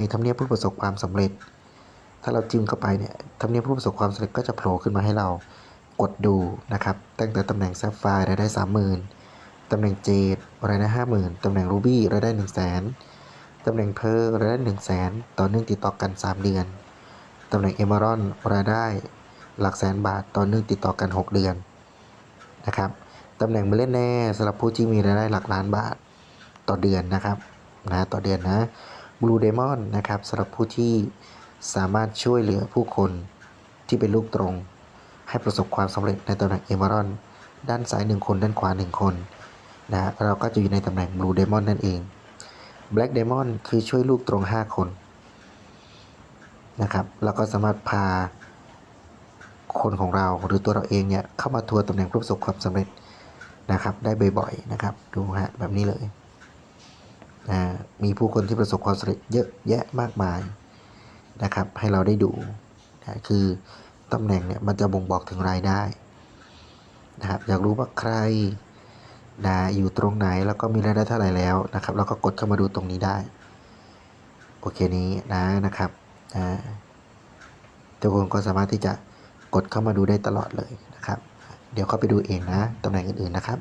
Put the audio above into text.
ในทำเนียบผู้ประสบความสำเร็จ ถ้าเราจิ้มเข้าไปเนี่ยทำเนียบผู้ประสบความสำเร็จก็จะโผล่ขึ้นมาให้เรากดดูนะครับ ตั้งแต่ตำแหน่งแซฟไฟรายได้สามหมื่นตำแหน่งเจดรายได้ห้าหมื่นตำแหน่งรูบี้รายได้หนึ่งแสนตำแหน่งเพอร์รายได้หนึ่งแสนต่อเนื่องติดต่อกันสามเดือน ตำแหน่งเอม r รอนรายได้หลักแสนบาทต่อเนื่องติดต่อกันหกเดือนนะครับตำแหน่งเมล็ดแน่สำหรับผู้ที่มีรายได้หลักล้านบาทต่อเดือนนะครับนะต่อเดือนนะ Blue Demon นะครับสำหรับผู้ที่สามารถช่วยเหลือผู้คนที่เป็นลูกตรง ให้ประสบความสำเร็จในตำแหน่งเอม r รอนด้านซ้าย1คน ด้านขวา 1 คนนะเราก็จะอยู่ในตำแหน่ง Blue Demon นั่นเอง Black Demon คือช่วยลูกตรง 5 คนนะครับเราก็สามารถพาคนของเราหรือตัวเราเองเนี่ยเข้ามาทัวร์ตำแหน่งผู้ประสบความสำเร็จนะครับได้บ่อยๆนะครับดูฮะแบบนี้เลย นะมีผู้คนที่ประสบความสำเร็จเยอะแยะมากมายนะครับ ให้เราได้ดูนะคือตำแหน่งเนี่ยมันจะบ่งบอกถึงรายได้นะครับอยากรู้ว่าใครนะอยู่ตรงไหนแล้วก็มีรายได้เท่าไหร่แล้วนะครับเราก็กดเข้ามาดูตรงนี้ได้ โอเคนี้นะนะครับนะทุกคนก็สามารถที่จะกดเข้ามาดูได้ตลอดเลยนะครับ เดี๋ยวเข้าไปดูเองนะตำแหน่งอื่นๆนะครับ